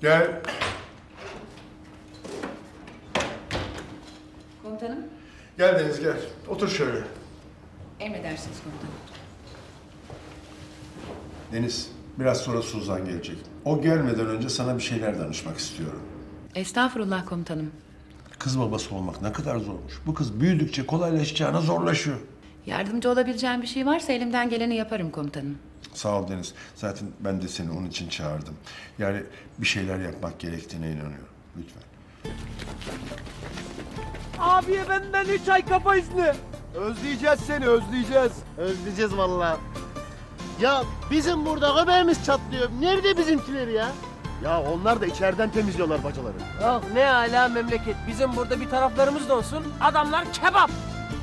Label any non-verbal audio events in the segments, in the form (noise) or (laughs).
Gel. Komutanım. Gel Deniz gel. Otur şöyle. Emredersiniz komutanım. Deniz, biraz sonra Suzan gelecek. O gelmeden önce sana bir şeyler danışmak istiyorum. Estağfurullah komutanım. Kız babası olmak ne kadar zormuş. Bu kız büyüdükçe kolaylaşacağına zorlaşıyor. Yardımcı olabileceğim bir şey varsa elimden geleni yaparım komutanım. Sağ ol Deniz. Zaten ben de seni onun için çağırdım. Yani bir şeyler yapmak gerektiğine inanıyorum. Lütfen. Abiye benden 3 ay kafa izni. Özleyeceğiz seni, özleyeceğiz. Özleyeceğiz vallahi. Ya bizim burada göbeğimiz çatlıyor. Nerede bizimkiler ya? Ya onlar da içeriden temizliyorlar bacaları. Ah ne ala memleket. Bizim burada bir taraflarımız donsun. Adamlar kebap.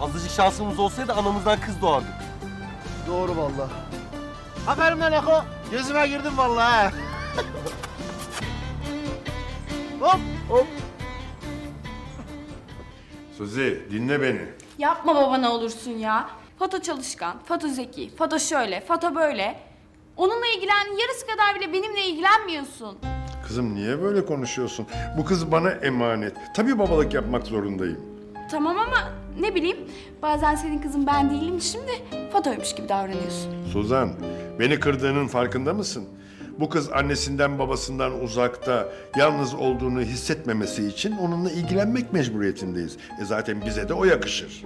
Azıcık şansımız olsaydı anamızdan kız doğardık. Doğru vallahi. Aferin lan Eko. Gözüme girdin vallahi. (laughs) Hop hop. Suzi dinle beni. Yapma baba ne olursun ya. Foto çalışkan, foto zeki, foto şöyle, foto böyle. Onunla ilgilen yarısı kadar bile benimle ilgilenmiyorsun. Kızım niye böyle konuşuyorsun? Bu kız bana emanet. Tabii babalık yapmak zorundayım. Tamam ama ne bileyim bazen senin kızın ben değilim şimdi fotoymuş gibi davranıyorsun. Suzan, beni kırdığının farkında mısın? Bu kız annesinden babasından uzakta, yalnız olduğunu hissetmemesi için onunla ilgilenmek mecburiyetindeyiz. E zaten bize de o yakışır.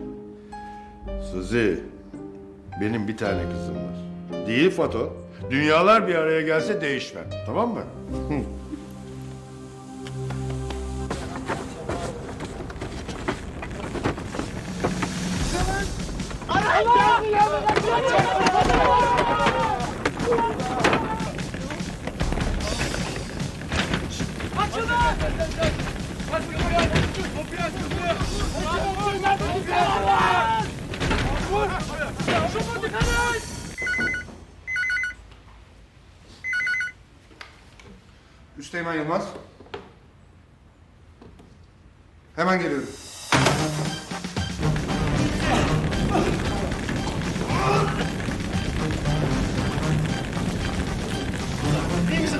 Suzi, benim bir tane kızım var. Değil Fato. Dünyalar bir araya gelse değişmem. Tamam mı? Üsteğmen Yılmaz. Hemen geliyorum.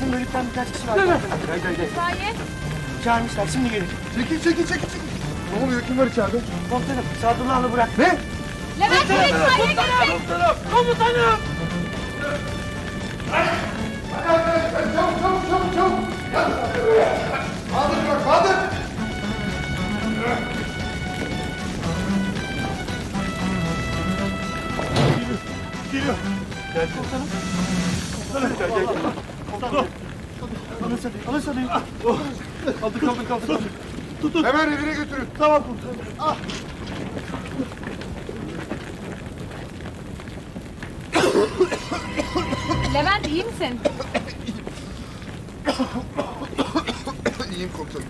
Bizim bölükten birkaç kişi var. Sahi. Çağırmışlar şimdi gelir. Çekil, çekil, çekil, çekil. Ne oluyor? Kim var içeride? Komutanım Sadullah'la bırak. Ne? Levent Bey itfaiye gelin. Komutanım. Hadi arkadaşlar, çabuk, çabuk, çabuk, çabuk. Gel. Bahadır bak, Bahadır. Kaldır, kaldır, kaldır, kaldır. Hemen evine götürün. Tamam komutanım. Ah. Levent iyi misin? İyiyim komutanım.